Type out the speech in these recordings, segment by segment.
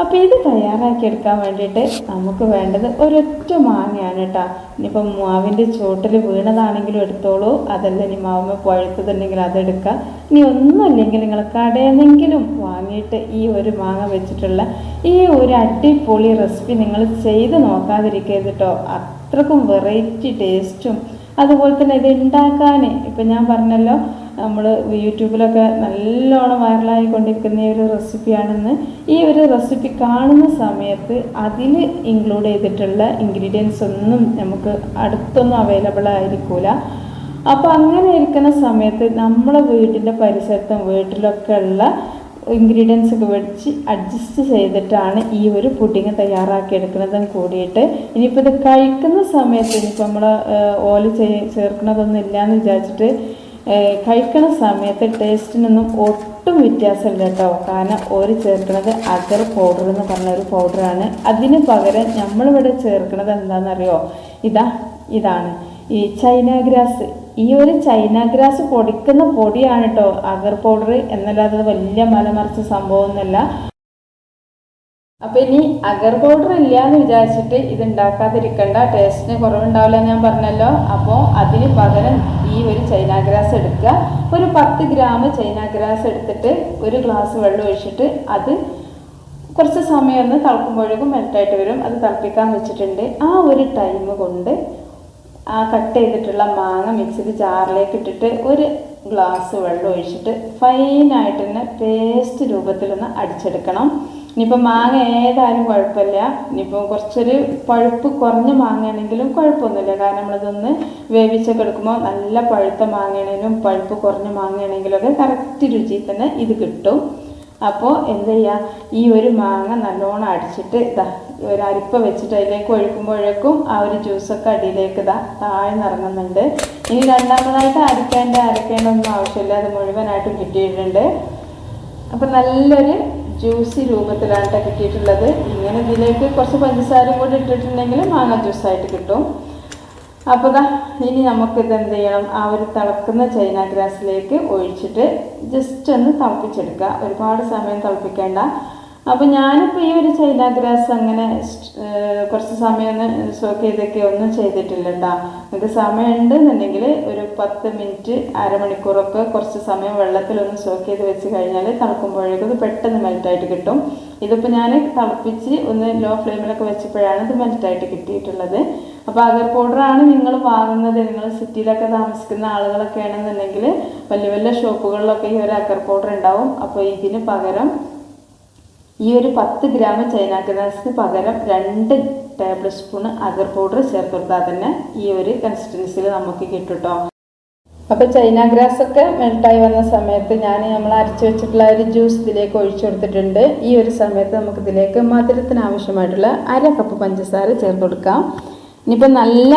അപ്പോൾ ഇത് തയ്യാറാക്കിയെടുക്കാൻ വേണ്ടിയിട്ട് നമുക്ക് വേണ്ടത് ഒരൊറ്റ മാങ്ങയാണ് കേട്ടോ ഇനിയിപ്പം മാവിന്റെ ചോട്ടിൽ വീണതാണെങ്കിലും എടുത്തോളൂ. അതല്ല ഇനി മാവുമ്മ പഴുത്തതുണ്ടെങ്കിൽ അതെടുക്കുക ഇനി ഒന്നുമില്ലെങ്കിൽ നിങ്ങൾ കടയിൽ വാങ്ങിയിട്ട് ഈ ഒരു മാങ്ങ വെച്ചിട്ടുള്ള ഈ ഒരു അടിപൊളി റെസിപ്പി നിങ്ങൾ ചെയ്ത് നോക്കാതിരിക്കരുത് കേട്ടോ അത്രക്കും വെറൈറ്റി ടേസ്റ്റും അതുപോലെ തന്നെ ഇത് ഉണ്ടാക്കാൻ. ഇപ്പം ഞാൻ പറഞ്ഞല്ലോ നമ്മൾ യൂട്യൂബിലൊക്കെ നല്ലോണം വൈറലായിക്കൊണ്ടിരിക്കുന്ന ഒരു റെസിപ്പിയാണെന്ന് ഈ ഒരു റെസിപ്പി കാണുന്ന സമയത്ത് അതിൽ ഇൻക്ലൂഡ് ചെയ്തിട്ടുള്ള ഇൻഗ്രീഡിയൻസ് ഒന്നും നമുക്ക് അടുത്തൊന്നും അവൈലബിൾ ആയിരിക്കില്ല അപ്പോൾ അങ്ങനെ ഇരിക്കുന്ന സമയത്ത് നമ്മളെ വീടിന്റെ പരിസരത്തും വീട്ടിലൊക്കെ ഉള്ള ഇൻഗ്രീഡിയൻസ് ഒക്കെ വെച്ച് അഡ്ജസ്റ്റ് ചെയ്തിട്ടാണ് ഈ ഒരു പുഡിങ് തയ്യാറാക്കി എടുക്കുന്നതും കൂടിയിട്ട്. ഇനിയിപ്പോൾ ഇത് കഴിക്കുന്ന സമയത്ത് ഇനിയിപ്പോൾ നമ്മൾ ഓല ചേർക്കുന്നതൊന്നും ഇല്ലയെന്ന് വിചാരിച്ചിട്ട് കഴിക്കണ സമയത്ത് ടേസ്റ്റിനൊന്നും ഒട്ടും വ്യത്യാസമില്ല കേട്ടോ. കാരണം ഓര് ചേർക്കുന്നത് അഗർ പൗഡർ എന്ന് പറഞ്ഞ ഒരു പൗഡറാണ് അതിന് പകരം നമ്മളിവിടെ ചേർക്കുന്നത് എന്താണെന്നറിയോ ഇതാ ഇതാണ്. ഈ ചൈന ഗ്രാസ് ഈ ഒരു ചൈന ഗ്രാസ് പൊടിക്കുന്ന പൊടിയാണ് കേട്ടോ അഗർ പൗഡർ എന്നല്ലാതെ വലിയ മലമറിച്ച സംഭവമൊന്നുമല്ല അപ്പൊ ഇനി അഗർ പൗഡർ ഇല്ല എന്ന് വിചാരിച്ചിട്ട് ഇത് ഉണ്ടാക്കാതിരിക്കണ്ട ടേസ്റ്റിന് കുറവുണ്ടാവില്ല ഞാൻ പറഞ്ഞല്ലോ. അപ്പോൾ അതിന് പകരം ഈ ഒരു ചൈന ഗ്രാസ് എടുക്കുക. ഒരു പത്ത് ഗ്രാം ചൈന ഗ്രാസ് എടുത്തിട്ട് ഒരു ഗ്ലാസ് വെള്ളം ഒഴിച്ചിട്ട് അത് കുറച്ച് സമയം ഒന്ന് തിളക്കുമ്പോഴേക്കും മെൽറ്റായിട്ട് വരും. അത് തിളപ്പിക്കാൻ വെച്ചിട്ടുണ്ട്. ആ ഒരു ടൈം കൊണ്ട് ആ കട്ട് ചെയ്തിട്ടുള്ള മാങ്ങ മിക്സിയിൽ ജാറിലേക്ക് ഇട്ടിട്ട് ഒരു ഗ്ലാസ് വെള്ളം ഒഴിച്ചിട്ട് ഫൈനായിട്ട് തന്നെ പേസ്റ്റ് രൂപത്തിലൊന്ന് അടിച്ചെടുക്കണം. ഇനിയിപ്പോൾ മാങ്ങ ഏതായാലും കുഴപ്പമില്ല. ഇനിയിപ്പോൾ കുറച്ചൊരു പഴുപ്പ് കുറഞ്ഞ മാങ്ങയാണെങ്കിലും കുഴപ്പമൊന്നുമില്ല. കാരണം നമ്മളിതൊന്ന് വേവിച്ചൊക്കെ എടുക്കുമ്പോൾ നല്ല പഴുത്ത മാങ്ങയാണെങ്കിലും പഴുപ്പ് കുറഞ്ഞ മാങ്ങയാണെങ്കിലും ഒക്കെ കറക്റ്റ് രുചിയിൽ തന്നെ ഇത് കിട്ടും. അപ്പോൾ എന്ത് ചെയ്യുക ഈ ഒരു മാങ്ങ നല്ലോണം അടിച്ചിട്ട് ഇതാ ഒരു അരിപ്പ വെച്ചിട്ട് അതിലേക്ക് ഒഴിക്കുമ്പോഴേക്കും ആ ഒരു ജ്യൂസൊക്കെ അടിയിലേക്ക് ഇതാ താഴ്ന്നിറങ്ങുന്നുണ്ട് ഇനി രണ്ടാമതായിട്ട് അരക്കേണ്ട അരക്കേണ്ട ഒന്നും ആവശ്യമില്ല. അത് മുഴുവനായിട്ടും കിട്ടിയിട്ടുണ്ട്. അപ്പം നല്ലൊരു ജ്യൂസി രൂപത്തിലാണ് ട്ടോ കിട്ടിയിട്ടുള്ളത്. ഇങ്ങനെ ഇതിലേക്ക് കുറച്ച് പഞ്ചസാരയും കൂടി ഇട്ടിട്ടുണ്ടെങ്കിൽ മാങ്ങ ജ്യൂസായിട്ട് കിട്ടും. അപ്പോൾ ദാ ഇനി നമുക്കിത് എന്ത് ചെയ്യണം? ആ ഒരു തിളക്കുന്ന ചൈന ഗ്രാസിലേക്ക് ഒഴിച്ചിട്ട് ജസ്റ്റ് ഒന്ന് തിളപ്പിച്ചെടുക്കുക. ഒരുപാട് സമയം തിളപ്പിക്കേണ്ട. അപ്പോൾ ഞാനിപ്പോൾ ഈ ഒരു ചൈന ഗ്രാസ് അങ്ങനെ കുറച്ച് സമയം ഒന്ന് സോക്ക് ചെയ്തൊക്കെ ഒന്നും ചെയ്തിട്ടില്ല കേട്ടോ നിങ്ങൾക്ക് സമയം ഉണ്ടെന്നുണ്ടെങ്കിൽ ഒരു പത്ത് മിനിറ്റ് അരമണിക്കൂറൊക്കെ കുറച്ച് സമയം വെള്ളത്തിൽ ഒന്ന് സോക്ക് ചെയ്ത് വെച്ച് കഴിഞ്ഞാൽ തണുക്കുമ്പോഴേക്കും ഇത് പെട്ടെന്ന് മെൽറ്റായിട്ട് കിട്ടും. ഇതിപ്പോൾ ഞാൻ തിളപ്പിച്ച് ഒന്ന് ലോ ഫ്ലെയിമിലൊക്കെ വെച്ചപ്പോഴാണ് ഇത് മെൽറ്റായിട്ട് കിട്ടിയിട്ടുള്ളത്. അപ്പോൾ അഗർ പൗഡറാണ് നിങ്ങൾ വാങ്ങുന്നത് നിങ്ങൾ സിറ്റിയിലൊക്കെ താമസിക്കുന്ന ആളുകളൊക്കെ ആണെന്നുണ്ടെങ്കിൽ വലിയ വലിയ ഷോപ്പുകളിലൊക്കെ ഈ ഒരു അഗർ പൗഡർ ഉണ്ടാവും. അപ്പോൾ ഇതിന് പകരം ഈ ഒരു പത്ത് ഗ്രാം ചൈന ഗ്രാസിന് പകരം രണ്ട് ടേബിൾ സ്പൂൺ അഗർ പൗഡർ ചേർത്ത് കൊടുത്താൽ തന്നെ ഈ ഒരു കൺസിസ്റ്റൻസിയിൽ നമുക്ക് കിട്ടും കേട്ടോ അപ്പോൾ ചൈന ഗ്രാസ് ഒക്കെ മെൽട്ടായി വന്ന സമയത്ത് ഞാൻ നമ്മൾ അരച്ചു വെച്ചിട്ടുള്ള ഒരു ജ്യൂസ് ഇതിലേക്ക് ഒഴിച്ചു കൊടുത്തിട്ടുണ്ട്. ഈ ഒരു സമയത്ത് നമുക്ക് ഇതിലേക്ക് മധുരത്തിന് ആവശ്യമായിട്ടുള്ള അര കപ്പ് പഞ്ചസാര ചേർത്ത് കൊടുക്കാം. ഇനിയിപ്പോൾ നല്ല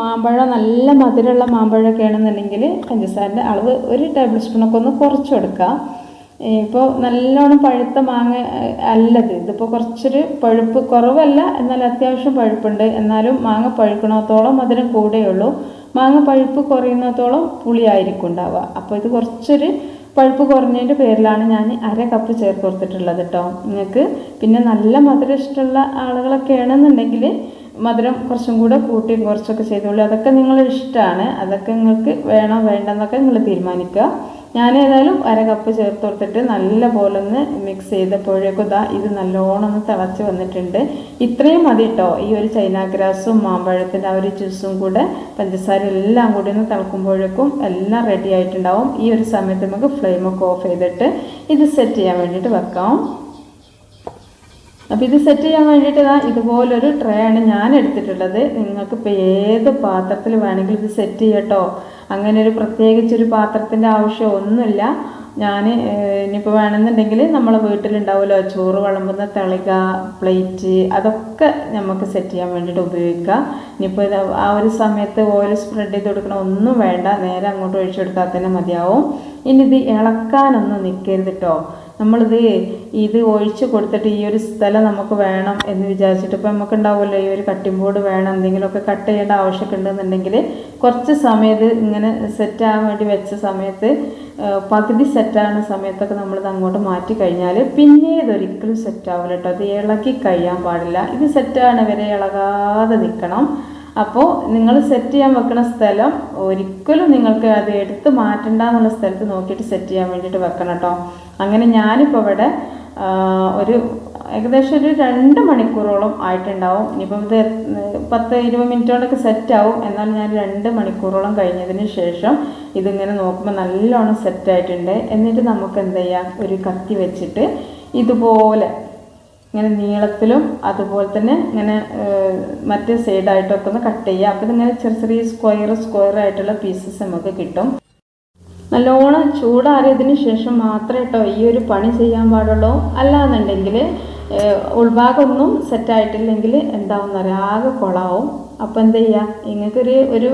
മാമ്പഴം നല്ല മധുരമുള്ള മാമ്പഴമൊക്കെ ആണെന്നുണ്ടെങ്കിൽ പഞ്ചസാരന്റെ അളവ് ഒരു ടേബിൾ സ്പൂണൊക്കെ ഒന്ന് കുറച്ച് കൊടുക്കാം. ഇപ്പോൾ നല്ലോണം പഴുത്ത മാങ്ങ അല്ലത്. ഇതിപ്പോൾ കുറച്ചൊരു പഴുപ്പ് കുറവല്ല എന്നാൽ അത്യാവശ്യം പഴുപ്പുണ്ട്. എന്നാലും മാങ്ങ പഴുക്കണത്തോളം മധുരം കൂടെയുള്ളൂ മാങ്ങ പഴുപ്പ് കുറയുന്നത്തോളം പുളിയായിരിക്കും ഉണ്ടാവുക. അപ്പോൾ ഇത് കുറച്ചൊരു പഴുപ്പ് കുറഞ്ഞതിന്റെ പേരിലാണ് ഞാൻ അര കപ്പ് ചേർത്ത് കൊടുത്തിട്ടുള്ളത് കേട്ടോ നിങ്ങൾക്ക് പിന്നെ നല്ല മധുരം ഇഷ്ടമുള്ള ആളുകളൊക്കെ ആണെന്നുണ്ടെങ്കിൽ മധുരം കുറച്ചും കൂടെ കൂട്ടിയും കുറച്ചൊക്കെ ചെയ്തോളൂ. അതൊക്കെ നിങ്ങളുടെ ഇഷ്ടമാണ്. അതൊക്കെ നിങ്ങൾക്ക് വേണോ വേണ്ടെന്നൊക്കെ നിങ്ങൾ തീരുമാനിക്കുക. ഞാൻ ഏതായാലും അര കപ്പ് ചേർത്ത് കൊടുത്തിട്ട് നല്ല പോലെ ഒന്ന് മിക്സ് ചെയ്തപ്പോഴേക്കും ഇതാ ഇത് നല്ലോണം ഒന്ന് തിളച്ച് വന്നിട്ടുണ്ട്. ഇത്രയും മതി കേട്ടോ ഈ ഒരു ചൈന ഗ്രാസും മാമ്പഴത്തിന്റെ ആ ഒരു ജ്യൂസും കൂടെ പഞ്ചസാര എല്ലാം കൂടി ഒന്ന് തിളക്കുമ്പോഴേക്കും എല്ലാം റെഡി ആയിട്ടുണ്ടാവും. ഈ ഒരു സമയത്ത് നമുക്ക് ഫ്ലെയിമൊക്കെ ഓഫ് ചെയ്തിട്ട് ഇത് സെറ്റ് ചെയ്യാൻ വേണ്ടിയിട്ട് വെക്കാം. അപ്പോൾ ഇത് സെറ്റ് ചെയ്യാൻ വേണ്ടിയിട്ട് ദാ ഇതുപോലൊരു ട്രേ ആണ് ഞാൻ എടുത്തിട്ടുള്ളത്. നിങ്ങൾക്ക് ഇപ്പോൾ ഏത് പാത്രത്തിൽ വേണമെങ്കിലും ഇത് സെറ്റ് ചെയ്യട്ടോ അങ്ങനെ ഒരു പ്രത്യേകിച്ചൊരു പാത്രത്തിന്റെ ആവശ്യം ഒന്നുമില്ല. ഞാൻ ഇനിയിപ്പോൾ വേണമെന്നുണ്ടെങ്കിൽ നമ്മളെ വീട്ടിലുണ്ടാവുമല്ലോ ചോറ് വിളമ്പുന്ന തളിക പ്ലേറ്റ് അതൊക്കെ നമുക്ക് സെറ്റ് ചെയ്യാൻ വേണ്ടിയിട്ട് ഉപയോഗിക്കാം ഇനിയിപ്പോൾ ആ ഒരു സമയത്ത് ഓയിൽ സ്പ്രെഡ് ചെയ്ത് കൊടുക്കണം ഒന്നും വേണ്ട. നേരെ അങ്ങോട്ട് ഒഴിച്ചു കൊടുത്താൽ തന്നെ മതിയാവും. ഇനി ഇത് ഇളക്കാനൊന്നും നിൽക്കരുത് കേട്ടോ നമ്മളിത് ഇത് ഒഴിച്ച് കൊടുത്തിട്ട് ഈ ഒരു സ്ഥലം നമുക്ക് വേണം എന്ന് വിചാരിച്ചിട്ട് ഇപ്പം നമുക്ക് ഉണ്ടാവുമല്ലോ ഈ ഒരു കട്ടിംഗ് ബോർഡ് വേണം എന്തെങ്കിലുമൊക്കെ കട്ട് ചെയ്യേണ്ട ആവശ്യമൊക്കെ ഉണ്ടെന്നുണ്ടെങ്കിൽ കുറച്ച് സമയത്ത് ഇങ്ങനെ സെറ്റാകാൻ വേണ്ടി വെച്ച സമയത്ത് പകുതി സെറ്റാകുന്ന സമയത്തൊക്കെ നമ്മളിത് അങ്ങോട്ട് മാറ്റി കഴിഞ്ഞാൽ പിന്നെ ഇതൊരിക്കലും സെറ്റാവില്ല കേട്ടോ. അത് ഇളക്കി കഴിയാൻ പാടില്ല. ഇത് സെറ്റാണ് വരെ ഇളകാതെ നിൽക്കണം. അപ്പോൾ നിങ്ങൾ സെറ്റ് ചെയ്യാൻ വെക്കുന്ന സ്ഥലം ഒരിക്കലും നിങ്ങൾക്ക് അത് എടുത്ത് മാറ്റണ്ട എന്നുള്ള സ്ഥലത്ത് നോക്കിയിട്ട് സെറ്റ് ചെയ്യാൻ വേണ്ടിയിട്ട് വെക്കണം കേട്ടോ. അങ്ങനെ ഞാനിപ്പോൾ ഇവിടെ ഒരു ഏകദേശം ഒരു രണ്ട് മണിക്കൂറോളം ആയിട്ടുണ്ടാവും. ഇനിയിപ്പം ഇത് പത്ത് ഇരുപത് മിനിറ്റോടൊക്കെ സെറ്റാവും. എന്നാൽ ഞാൻ രണ്ട് മണിക്കൂറോളം കഴിഞ്ഞതിന് ശേഷം ഇതിങ്ങനെ നോക്കുമ്പോൾ നല്ലോണം സെറ്റായിട്ടുണ്ട്. എന്നിട്ട് നമുക്ക് എന്ത് ചെയ്യാം? ഒരു കത്തി വെച്ചിട്ട് ഇതുപോലെ ഇങ്ങനെ നീളത്തിലും അതുപോലെ തന്നെ ഇങ്ങനെ മറ്റേ സൈഡായിട്ടൊക്കെ ഒന്ന് കട്ട് ചെയ്യുക അപ്പോൾ ഇതിങ്ങനെ ചെറിയ ചെറിയ സ്ക്വയർ സ്ക്വയർ ആയിട്ടുള്ള പീസസ് നമുക്ക് കിട്ടും. നല്ലോണം ചൂടാറിയതിന് ശേഷം മാത്രമേ കേട്ടോ ഈ ഒരു പണി ചെയ്യാൻ പാടുള്ളൂ. അല്ലാന്നുണ്ടെങ്കിൽ ഉൾഭാഗമൊന്നും സെറ്റായിട്ടില്ലെങ്കിൽ എന്താവും അറിയാം ആകെ കൊളാവും. അപ്പോൾ എന്ത് ചെയ്യുക നിങ്ങൾക്കൊരു ഒരു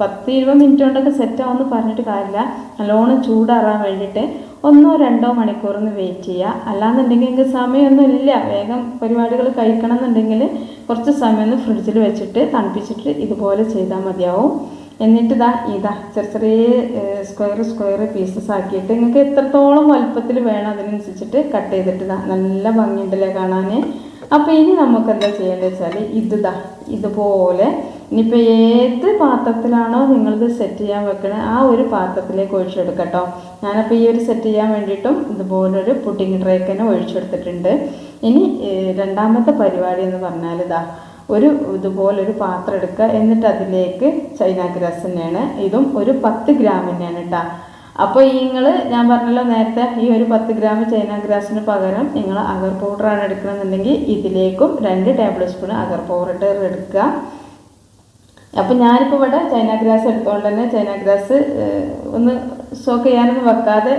പത്ത് ഇരുപത് മിനിറ്റ് കൊണ്ടൊക്കെ സെറ്റാവുമെന്ന് പറഞ്ഞിട്ട് കാര്യമില്ല. നല്ലോണം ചൂടാറാൻ വേണ്ടിയിട്ട് ഒന്നോ രണ്ടോ മണിക്കൂറൊന്ന് വെയിറ്റ് ചെയ്യുക അല്ലാന്നുണ്ടെങ്കിൽ നിങ്ങൾക്ക് സമയമൊന്നും ഇല്ല. വേഗം പരിപാടികൾ കഴിക്കണം എന്നുണ്ടെങ്കിൽ കുറച്ച് സമയം ഒന്ന് ഫ്രിഡ്ജിൽ വെച്ചിട്ട് തണുപ്പിച്ചിട്ട് ഇതുപോലെ ചെയ്താൽ മതിയാവും. എന്നിട്ട് ഇതാ ഇതാ ചെറിയ ചെറിയ സ്ക്വയർ സ്ക്വയർ പീസസ് ആക്കിയിട്ട് നിങ്ങൾക്ക് എത്രത്തോളം വലുപ്പത്തിൽ വേണം അതിനനുസരിച്ചിട്ട് കട്ട് ചെയ്തിട്ട് ഇതാ നല്ല ഭംഗിയുണ്ടല്ലേ കാണാൻ അപ്പോൾ ഇനി നമുക്ക് എന്താ ചെയ്യേണ്ടത് വെച്ചാൽ ഇതാ ഇതുപോലെ ഇനിയിപ്പോൾ ഏത് പാത്രത്തിലാണോ നിങ്ങളിത് സെറ്റ് ചെയ്യാൻ വെക്കണത് ആ ഒരു പാത്രത്തിലേക്ക് ഒഴിച്ചെടുക്കട്ടോ ഞാനപ്പോൾ ഈ ഒരു സെറ്റ് ചെയ്യാൻ വേണ്ടിയിട്ടും ഇതുപോലൊരു പുഡിംഗ് ട്രേക്ക് ഒഴിച്ചെടുത്തിട്ടുണ്ട്. ഇനി രണ്ടാമത്തെ പരിപാടി എന്ന് പറഞ്ഞാൽ ഇതാ ഒരു ഇതുപോലൊരു പാത്രം എടുക്കുക. എന്നിട്ട് അതിലേക്ക് ചൈന ഗ്രാസ് തന്നെയാണ് ഇതും ഒരു പത്ത് ഗ്രാം തന്നെയാണ് കേട്ടോ അപ്പോൾ നിങ്ങൾ ഞാൻ പറഞ്ഞല്ലോ നേരത്തെ ഈ ഒരു പത്ത് ഗ്രാം ചൈന ഗ്രാസിന് പകരം നിങ്ങൾ അഗർ പൗഡറാണ് എടുക്കണമെന്നുണ്ടെങ്കിൽ ഇതിലേക്കും രണ്ട് ടേബിൾ സ്പൂൺ അഗർ പൗഡർ എടുക്കുക. അപ്പം ഞാനിപ്പോൾ ഇവിടെ ചൈന ഗ്രാസ് എടുത്തുകൊണ്ട് തന്നെ ചൈന ഗ്രാസ് ഒന്ന് സോക്ക് ചെയ്യാനൊന്നും വെക്കാതെ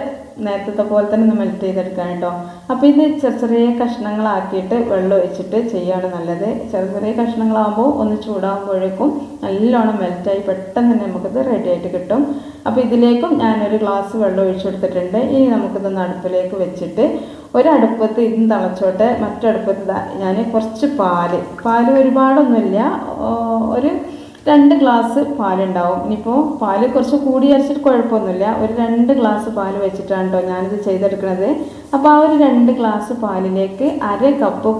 നേരത്തെ പോലെ തന്നെ മെൽറ്റ് ചെയ്തെടുക്കാൻ കേട്ടോ അപ്പോൾ ഇത് ചെറിയ ചെറിയ കഷ്ണങ്ങളാക്കിയിട്ട് വെള്ളം ഒഴിച്ചിട്ട് ചെയ്യാണ് നല്ലത്. ചെറിയ ചെറിയ കഷ്ണങ്ങളാകുമ്പോൾ ഒന്ന് ചൂടാകുമ്പോഴേക്കും നല്ലോണം മെൽറ്റായി പെട്ടെന്ന് തന്നെ നമുക്കത് റെഡി ആയിട്ട് കിട്ടും. അപ്പോൾ ഇതിലേക്കും ഞാനൊരു ഗ്ലാസ് വെള്ളം ഒഴിച്ചു കൊടുത്തിട്ടുണ്ട് ഇനി നമുക്കിതൊന്ന് അടുപ്പിലേക്ക് വെച്ചിട്ട് ഒരടുപ്പത്ത് ഇതും തിളച്ചോട്ടെ. മറ്റടുപ്പത്ത് ഞാൻ കുറച്ച് പാൽ. പാൽ ഒരുപാടൊന്നുമില്ല. ഒരു രണ്ട് ഗ്ലാസ് പാലുണ്ടാവും. ഇനിയിപ്പോൾ പാൽ കുറച്ച് കൂടി അരച്ചിട്ട് കുഴപ്പമൊന്നുമില്ല. ഒരു രണ്ട് ഗ്ലാസ് പാൽ വെച്ചിട്ടാണ് കേട്ടോ ഞാനിത് ചെയ്തെടുക്കുന്നത് അപ്പോൾ ആ ഒരു രണ്ട് ഗ്ലാസ് പാലിലേക്ക് അര കപ്പ്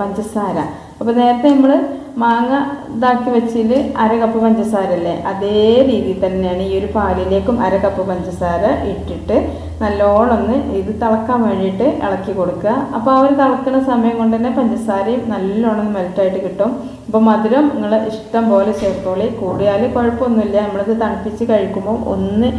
പഞ്ചസാര. അപ്പോൾ നേരത്തെ നമ്മൾ മാങ്ങ ഇതാക്കി വെച്ചതിൽ അര കപ്പ് പഞ്ചസാര അല്ലേ അതേ രീതിയിൽ തന്നെയാണ് ഈ ഒരു പാലിലേക്കും അര കപ്പ് പഞ്ചസാര ഇട്ടിട്ട് നല്ലോണം ഒന്ന് ഇത് തിളക്കാൻ വേണ്ടിയിട്ട് ഇളക്കി കൊടുക്കുക. അപ്പോൾ ആ ഒരു തിളക്കുന്ന സമയം കൊണ്ട് തന്നെ പഞ്ചസാരയും നല്ലോണം മെൽറ്റായിട്ട് കിട്ടും. അപ്പോൾ മധുരം നിങ്ങൾ ഇഷ്ടം പോലെ ചേർത്തോളി. കൂടിയാൽ കുഴപ്പമൊന്നുമില്ല. നമ്മളിത് തണുപ്പിച്ച് കഴിക്കുമ്പോൾ ഒന്ന്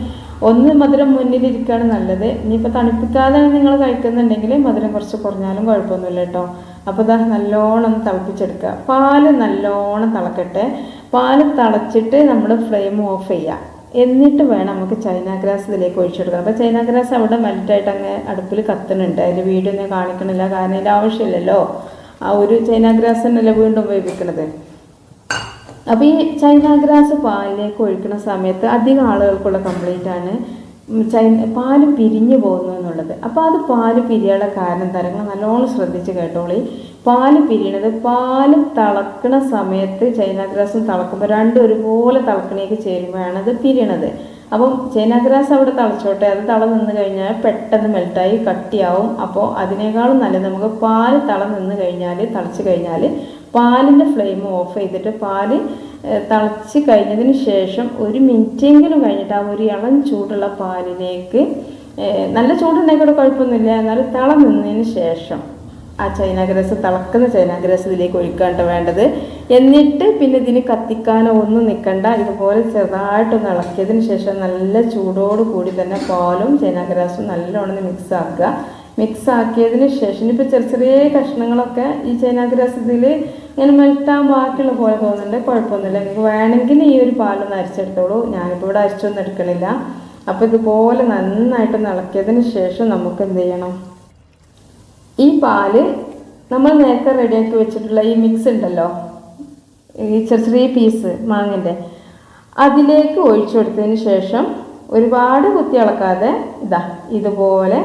ഒന്ന് മധുരം മുന്നിലിരിക്കുകയാണ് നല്ലത്. ഇനിയിപ്പോൾ തണുപ്പിക്കാതെ നിങ്ങൾ കഴിക്കുന്നുണ്ടെങ്കിൽ മധുരം കുറച്ച് കുറഞ്ഞാലും കുഴപ്പമൊന്നുമില്ല കേട്ടോ. അപ്പോൾ ഇതാ നല്ലോണം തിളപ്പിച്ചെടുക്കുക. പാൽ നല്ലോണം തിളക്കട്ടെ. പാൽ തിളച്ചിട്ട് നമ്മൾ ഫ്ലെയിം ഓഫ് ചെയ്യുക. എന്നിട്ട് വേണം നമുക്ക് ചൈന ഗ്രാസ് ഇതിലേക്ക് ഒഴിച്ചെടുക്കണം അപ്പോൾ ചൈന ഗ്രാസ് അവിടെ മെൽറ്റായിട്ട് അങ്ങ് അടുപ്പിൽ കത്തുന്നുണ്ട്. അതിൽ വീഡിയോ കാണിക്കണില്ല. കാരണം അതിന്റെ ആവശ്യമില്ലല്ലോ. ആ ഒരു ചൈന ഗ്രാസ് തന്നെയല്ലേ വീണ്ടും ഉപയോഗിക്കുന്നത് അപ്പോൾ ഈ ചൈന ഗ്രാസ് പാലിലേക്ക് ഒഴിക്കുന്ന സമയത്ത് അധികം ആളുകൾക്കുള്ള കംപ്ലൈന്റ് ആണ്. പാൽ പിരിഞ്ഞു പോകുന്നു എന്നുള്ളത്. അപ്പോൾ അത് പാൽ പിരിയാനുള്ള കാരണം തരങ്ങൾ നല്ലോണം ശ്രദ്ധിച്ച് കേട്ടോളി. പാൽ പിരിയണത് പാൽ തിളക്കണ സമയത്ത് ചൈനാഗ്രാസും തിളക്കുമ്പോൾ രണ്ടും ഒരുപോലെ തിളക്കണേക്ക് ചേരുമ്പോഴാണ് അത് പിരിയണത്. അപ്പം ചൈനാഗ്രാസ് അവിടെ തിളച്ചോട്ടെ അത് തള നിന്ന് കഴിഞ്ഞാൽ പെട്ടെന്ന് മെൽറ്റായി കട്ടിയാവും. അപ്പോൾ അതിനേക്കാളും നല്ലത് നമുക്ക് പാൽ തള നിന്ന് കഴിഞ്ഞാൽ തിളച്ച് കഴിഞ്ഞാൽ പാലിന്റെ ഫ്ലെയിം ഓഫ് ചെയ്തിട്ട് പാൽ തിളച്ച് കഴിഞ്ഞതിന് ശേഷം ഒരു മിനിറ്റെങ്കിലും കഴിഞ്ഞിട്ട് ആ ഒരു ഇളം ചൂടുള്ള പാലിലേക്ക് നല്ല ചൂടുണ്ടെങ്കിൽ കുഴപ്പമൊന്നുമില്ല. എന്നാലും തിള നിന്നതിന് ശേഷം ആ ചൈന ഗ്രാസ് തിളക്കുന്ന ചൈന ഗ്രാസ് ഇതിലേക്ക് ഒഴിക്കാണ്ട് വേണ്ടത്. എന്നിട്ട് പിന്നെ ഇതിന് കത്തിക്കാനോ ഒന്നും നിൽക്കണ്ട. ഇതുപോലെ ചെറുതായിട്ടൊന്ന് ഇളക്കിയതിന് ശേഷം നല്ല ചൂടോട് കൂടി തന്നെ പാലും ചൈന ഗ്രാസും നല്ലോണം മിക്സ് ആക്കുക. മിക്സ് ആക്കിയതിന് ശേഷം ഇപ്പോൾ ചെറിയ ചെറിയ കഷ്ണങ്ങളൊക്കെ ഈ ചൈനാഗ്രസത്തിൽ ഇങ്ങനെ മെൽട്ടാൻ ബാക്കിയുള്ള പോലെ തോന്നുന്നുണ്ട്. കുഴപ്പമൊന്നുമില്ല. നിങ്ങൾക്ക് വേണമെങ്കിൽ ഈ ഒരു പാലൊന്ന് അരിച്ചെടുത്തോളൂ. ഞാനിപ്പോൾ ഇവിടെ അരിച്ചൊന്നും എടുക്കണില്ല. അപ്പോൾ ഇതുപോലെ നന്നായിട്ട് ഇളക്കിയതിന് ശേഷം നമുക്ക് എന്ത് ചെയ്യണം? ഈ പാൽ നമ്മൾ നേരത്തെ റെഡിയാക്കി വെച്ചിട്ടുള്ള ഈ മിക്സ് ഉണ്ടല്ലോ? ഈ ചെറിയ ചെറിയ പീസ് മാങ്ങിന്റെ അതിലേക്ക് ഒഴിച്ചു കൊടുത്തതിന് ശേഷം ഒരുപാട് കുത്തി ഇളക്കാതെ ഇതാ ഇതുപോലെ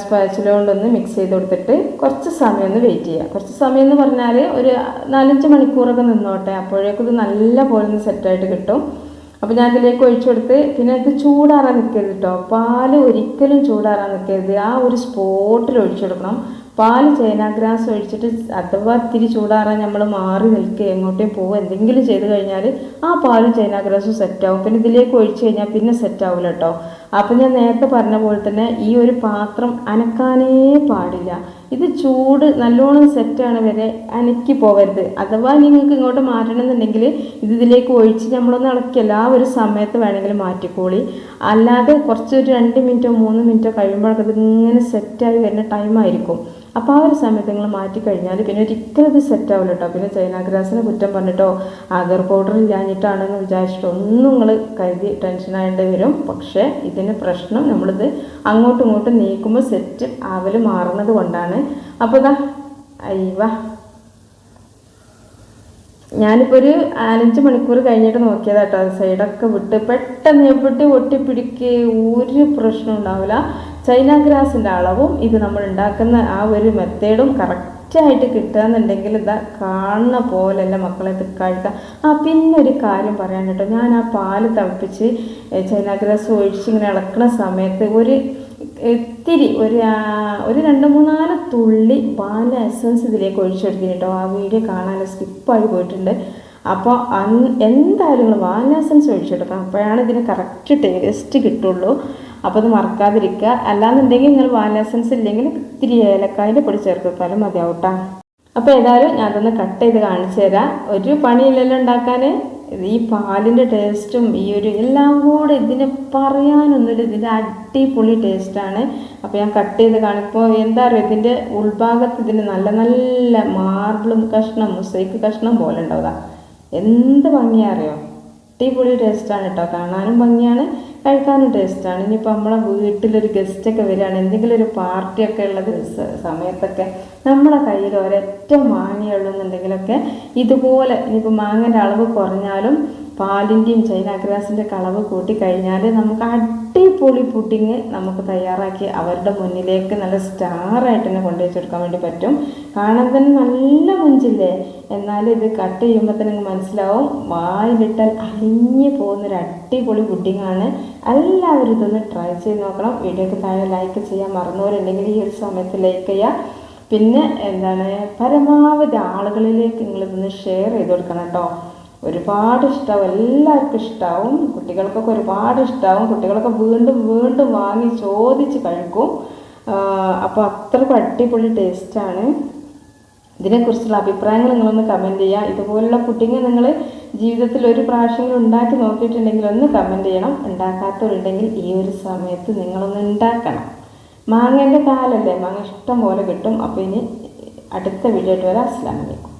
സ്പാച്ചില കൊണ്ടൊന്ന് മിക്സ് ചെയ്ത് കൊടുത്തിട്ട് കുറച്ച് സമയം ഒന്ന് വെയിറ്റ് ചെയ്യുക. കുറച്ച് സമയം എന്ന് പറഞ്ഞാൽ ഒരു നാലഞ്ച് മണിക്കൂറൊക്കെ നിന്നോട്ടെ. അപ്പോഴേക്കും ഇത് നല്ല പോലെ ഒന്ന് സെറ്റായിട്ട് കിട്ടും. അപ്പോൾ ഞാൻ ഇതിലേക്ക് ഒഴിച്ചു കൊടുത്ത് പിന്നെ ഇത് ചൂടാറാൻ നിൽക്കരുത് കേട്ടോ പാൽ ഒരിക്കലും ചൂടാറാൻ നിൽക്കരുത്. ആ ഒരു സ്പോട്ടിൽ ഒഴിച്ചു കൊടുക്കണം. പാൽ ചൈനാഗ്രാസ് ഒഴിച്ചിട്ട് അഥവാ ഇത്തിരി ചൂടാറാൻ നമ്മൾ മാറി നിൽക്കുക എങ്ങോട്ടേ പോകുക എന്തെങ്കിലും ചെയ്ത് കഴിഞ്ഞാൽ ആ പാലും ചൈനാഗ്രാസും സെറ്റാവും പിന്നെ ഇതിലേക്ക് ഒഴിച്ചു കഴിഞ്ഞാൽ പിന്നെ സെറ്റാവില്ല കേട്ടോ അപ്പം ഞാൻ നേരത്തെ പറഞ്ഞ പോലെ തന്നെ ഈ ഒരു പാത്രം അനക്കാനേ പാടില്ല. ഇത് ചൂട് നല്ലോണം സെറ്റാണ് വരെ അനക്കി പോകരുത്. അഥവാ നിങ്ങൾക്ക് ഇങ്ങോട്ട് മാറ്റണമെന്നുണ്ടെങ്കിൽ ഇത് ഇതിലേക്ക് ഒഴിച്ച് നമ്മളൊന്ന് ഇളക്കിയല്ല ആ ഒരു സമയത്ത് വേണമെങ്കിൽ മാറ്റിക്കോളി. അല്ലാതെ കുറച്ചൊരു രണ്ട് മിനിറ്റോ മൂന്ന് മിനിറ്റോ കഴിയുമ്പോഴൊക്കെ ഇത് ഇങ്ങനെ സെറ്റായി വരുന്ന ടൈമായിരിക്കും അപ്പോൾ ആ ഒരു സമയത്ത് നിങ്ങൾ മാറ്റിക്കഴിഞ്ഞാൽ പിന്നെ ഒരിക്കലും ഇത് സെറ്റ് ആവില്ല കേട്ടോ പിന്നെ ചൈനാഗ്രാസിനെ കുറ്റം പറഞ്ഞിട്ടോ ആഗർ പൗഡർ ഇല്ലാഞ്ഞിട്ടാണെന്ന് വിചാരിച്ചിട്ടോ ഒന്നും നിങ്ങൾ കരുതി ടെൻഷനായിട്ട് വരും. പക്ഷേ ഇതിന് പ്രശ്നം നമ്മളിത് അങ്ങോട്ടും ഇങ്ങോട്ടും നീക്കുമ്പോൾ സെറ്റ് ആവൽ മാറുന്നത് കൊണ്ടാണ്. അപ്പോൾ ഇതാ അയ്യവ ഞാനിപ്പോൾ ഒരു നാലഞ്ച് മണിക്കൂർ കഴിഞ്ഞിട്ട് നോക്കിയതാ കേട്ടോ സൈഡൊക്കെ വിട്ട് പെട്ടെന്ന് എവിടെ ഒട്ടിപ്പിടിക്കുക ഒരു പ്രശ്നം ഉണ്ടാവില്ല ചൈന ഗ്രാസിന്റെ അളവും ഇത് നമ്മൾ ഉണ്ടാക്കുന്ന ആ ഒരു മെത്തേഡും കറക്റ്റായിട്ട് കിട്ടുകയെന്നുണ്ടെങ്കിൽ ഇതാ കാണുന്ന പോലെയല്ല മക്കളെ ഇത് കഴിക്കാം ആ പിന്നെ ഒരു കാര്യം പറയാൻ കേട്ടോ. ഞാൻ ആ പാൽ തിളപ്പിച്ച് ചൈന ഗ്രാസ് ഒഴിച്ച് ഇങ്ങനെ ഇളക്കുന്ന സമയത്ത് ഒരു ഇത്തിരി ഒരു ഒരു രണ്ട് മൂന്നാൽ തുള്ളി പാലിന്റെ എസൻസ് ഇതിലേക്ക് ഒഴിച്ചെടുത്തിന് കേട്ടോ. ആ വീഡിയോ കാണാൻ സ്കിപ്പായി പോയിട്ടുണ്ട്. അപ്പോൾ എന്തായാലും നിങ്ങൾ വാൻ എസൻസ് അപ്പോഴാണ് ഇതിന് കറക്റ്റ് ടേസ്റ്റ് കിട്ടുള്ളൂ. അപ്പോൾ അത് മറക്കാതിരിക്കുക. അല്ലാന്നുണ്ടെങ്കിൽ നിങ്ങൾ എസൻസ് ഇല്ലെങ്കിൽ ഇത്തിരി ഏലക്കായന്റെ പൊടി ചേർത്തിട്ടാലും മതിയാവും കേട്ടോ അപ്പോൾ ഏതായാലും ഞാൻ അതൊന്ന് കട്ട് ചെയ്ത് കാണിച്ചു തരാം. ഒരു പണിയില്ലല്ലോ ഉണ്ടാക്കാൻ ഈ പാലിന്റെ ടേസ്റ്റും ഈ ഒരു എല്ലാം കൂടെ ഇതിന് പറയാനൊന്നുമില്ല. ഇതിന്റെ അടിപൊളി ടേസ്റ്റാണ് അപ്പോൾ ഞാൻ കട്ട് ചെയ്ത് കാണിക്കുമ്പോൾ എന്താ പറയുക ഇതിന്റെ ഉൾഭാഗത്ത് ഇതിന് നല്ല നല്ല മാർബിളും കഷ്ണം മുസൈക്ക് കഷ്ണം പോലെ ഉണ്ടാവുക എന്ത് ഭംഗിയാ അറിയോ? അടിപൊളി ടേസ്റ്റാണ് കേട്ടോ കാണാനും ഭംഗിയാണ്. കഴിക്കാനും ടേസ്റ്റാണ് ഇനിയിപ്പോൾ നമ്മളെ വീട്ടിലൊരു ഗസ്റ്റൊക്കെ വരികയാണ് എന്തെങ്കിലും ഒരു പാർട്ടിയൊക്കെ ഉള്ള സമയത്തൊക്കെ നമ്മളെ കയ്യിൽ ഒരൊറ്റ മാങ്ങയുള്ളൂ എന്നുണ്ടെങ്കിലൊക്കെ ഇതുപോലെ ഇനിയിപ്പോൾ മാങ്ങന്റെ അളവ് കുറഞ്ഞാലും പാലിന്റെയും ചൈനാഗ്രാസിന്റെ കളവ് കൂട്ടിക്കഴിഞ്ഞാൽ നമുക്ക് അടിപൊളി പുഡിങ് നമുക്ക് തയ്യാറാക്കി അവരുടെ മുന്നിലേക്ക് നല്ല സ്റ്റാറായിട്ട് തന്നെ കൊണ്ടുവച്ച് കൊടുക്കാൻ വേണ്ടി പറ്റും. കാണാൻ തന്നെ നല്ല മുഞ്ചില്ലേ എന്നാൽ ഇത് കട്ട് ചെയ്യുമ്പോൾ തന്നെ മനസ്സിലാവും. വായിലിട്ടാൽ അലിഞ്ഞു പോകുന്നൊരു അടിപൊളി പുഡിങ്ങാണ്. എല്ലാവരും ഇതൊന്ന് ട്രൈ ചെയ്ത് നോക്കണം. വീഡിയോക്ക് താഴെ ലൈക്ക് ചെയ്യാൻ മറന്നവരുണ്ടെങ്കിൽ ഈ ഒരു സമയത്ത് ലൈക്ക് ചെയ്യുക പിന്നെ എന്താണ് പരമാവധി ആളുകളിലേക്ക് നിങ്ങളിതൊന്ന് ഷെയർ ചെയ്ത് കൊടുക്കണം കേട്ടോ. ഒരുപാട് ഇഷ്ടമാവും എല്ലാവർക്കും ഇഷ്ടമാവും കുട്ടികൾക്കൊക്കെ ഒരുപാട് ഇഷ്ടമാവും കുട്ടികളൊക്കെ വീണ്ടും വീണ്ടും വാങ്ങി ചോദിച്ച് കഴിക്കും. അപ്പോൾ അത്രയ്ക്ക് അടിപൊളി ടേസ്റ്റാണ് ഇതിനെക്കുറിച്ചുള്ള അഭിപ്രായങ്ങൾ നിങ്ങളൊന്ന് കമന്റ് ചെയ്യുക ഇതുപോലുള്ള പുഡിങ് നിങ്ങൾ ജീവിതത്തിൽ ഒരു പ്രാവശ്യമെങ്കിലും ഉണ്ടാക്കി നോക്കിയിട്ടുണ്ടെങ്കിൽ ഒന്ന് കമന്റ് ചെയ്യണം. ഉണ്ടാക്കാത്തവരുണ്ടെങ്കിൽ ഈ ഒരു സമയത്ത് നിങ്ങളൊന്ന് ഉണ്ടാക്കണം. മാങ്ങേന്റെ കാലല്ലേ? മാങ്ങ ഇഷ്ടം പോലെ കിട്ടും. അപ്പോൾ ഇനി അടുത്ത വീഡിയോ ആയിട്ട് വരാം. അസ്സാം വലൈക്കും